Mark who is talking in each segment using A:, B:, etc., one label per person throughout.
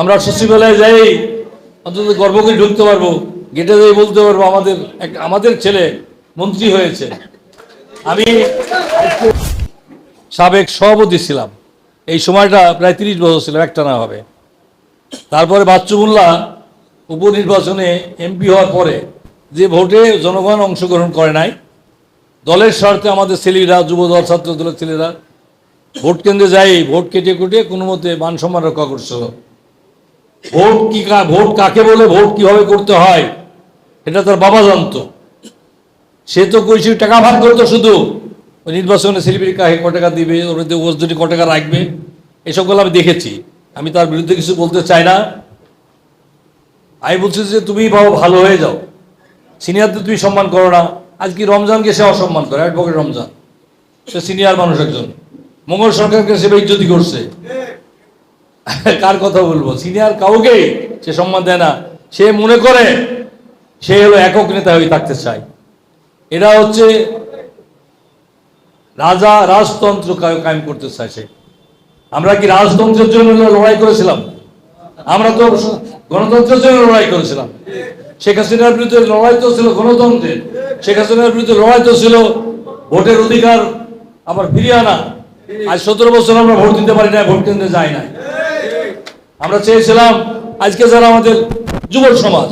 A: আমরা সচিবালয়ে যাই, অন্তত গর্ব করে ঢুকতে পারব, গেটে যাই বলতে পারব, আমাদের এক, আমাদের ছেলে মন্ত্রী হয়েছে। আমি সাবেক সভাপতি ছিলাম। এই সময়টা প্রায় তিরিশ বছর ছিলাম একটা না হবে। তারপরে বাচ্চুমুল্লাহ উপনির্বাচনে এমপি হওয়ার পরে যে ভোটে জনগণ অংশগ্রহণ করে নাই, দলের স্বার্থে আমাদের ছেলেরা যুব দল ছাত্র দলের ছেলেরা ভোট কেন্দ্রে যাই, ভোট কেটে কুটে কোনো মতে মান সম্মান রক্ষা করছিল। ভোট কি ভোট কাকে বলে, ভোট কীভাবে করতে হয়, এটা তার বাবা জানতো। সে তো কইছি, টাকা ভাগ করতো শুধু। ওই নির্বাচনে সেলিব্রিটি কাকে ক টাকা দিবে, ওর মধ্যে ক টাকা রাখবে এসবগুলো আমি দেখেছি। আমি তার বিরুদ্ধে কিছু বলতে চাই না। আমি বলছি যে, তুমি বাবা ভালো হয়ে যাও। সিনিয়রদের তুমি সম্মান করো না। আজ কি রমজানকে সে অসম্মান করে? অ্যাডভোকেট রমজান। সে সিনিয়র মানুষ একজন। মঙ্গল সরকারকে সে বেজ্জতি করছে। কার কথা বলব? সিনিয়র কাউকে সে সম্মান দেয় না। সে মনে করে সে হলো একক নেতা হয়ে থাকতে চায়। এরা হচ্ছে রাজা, রাজতন্ত্র কায়ে- কায়েম করতে চায় সে। আমরা কি রাজতন্ত্রের জন্য লড়াই করেছিলাম? আমরা তো গণতন্ত্রের জন্য লড়াই করেছিলাম। শেখ হাসিনার বিরুদ্ধে লড়াই তো ছিল গণতন্ত্রের। শেখ হাসিনার বিরুদ্ধে লড়াই তো ছিল ভোটের অধিকার আবার ফিরিয়ে আনা। আজ সতেরো বছর আমরা ভোট দিতে পারি না, ভোট কেন্দ্রে যাই না আমরা চেয়েছিলাম আজকে যারা আমাদের যুব সমাজ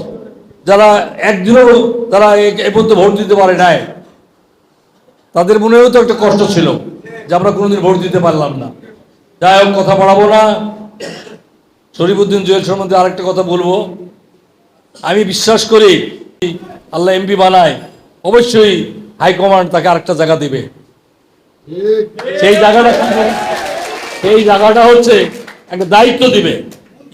A: যারা একদিনও তারা এ- পর্যন্ত ভোট দিতে পারে নাই তাদের মনেও তো একটা কষ্ট ছিল যে আমরা কোনোদিন ভোট দিতে পারলাম না। যাই হোক কথা বাড়াবো না। শরীফুদ্দিন জুয়েল সম্বন্ধে আরেকটা কথা বলব। আমি বিশ্বাস করি আল্লাহ এমপি বানায় অবশ্যই হাইকমান্ড তাকে আরেকটা জায়গা দিবে। সেই জায়গাটা? সেই জায়গাটা হচ্ছে একটা দায়িত্ব দিবে।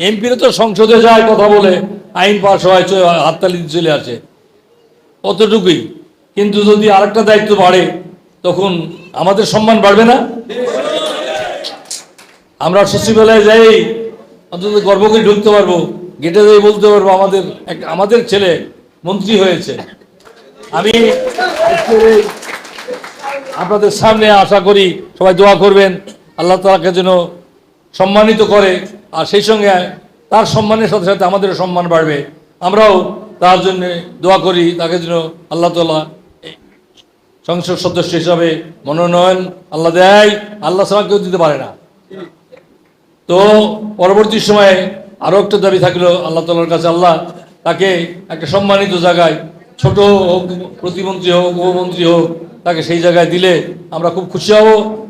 A: এমপিরা তো সংসদে যায় কথা বলে, আইন পাশ হয় হাততালি চলে আসে। অতটুকুই। কিন্তু যদি আরেকটা দায়িত্ব বাড়ে, তখন আমাদের সম্মান বাড়বে না? আমরা সচিবালয়ে যাই, অন্তত গর্ব করে ঢুকতে পারব, গেটে যাই বলতে পারব, আমাদের আমাদের ছেলে মন্ত্রী হয়েছে। আমি আপনাদের সামনে আশা করি সবাই দোয়া করবেন, আল্লাহ তালাকে যেন সম্মানিত করে, আর সেই সঙ্গে তার সম্মানের সাথে সাথে আমাদেরও সম্মান বাড়বে। আমরাও তার জন্য দোয়া করি, তাকে যেন আল্লাহ তালা সংসদ সদস্য হিসাবে মনোনয়ন আল্লাহ দেয়, আল্লাহ ছাড়া কেউ দিতে পারে না। তো পরবর্তী সময়ে আরও একটা দাবি থাকল, আল্লাহ তালার কাছে আল্লাহ তাকে একটা সম্মানিত জায়গায়, ছোট হোক, প্রতিমন্ত্রী হোক, উপমন্ত্রী হোক, তাকে সেই জায়গায় দিলে আমরা খুব খুশি হব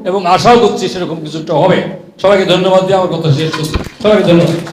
A: এবং আশাও করছি সেরকম কিছু একটা হবে। সবাইকে ধন্যবাদ দিয়ে আমার কথা শেষ করছি। সবাইকে ধন্যবাদ।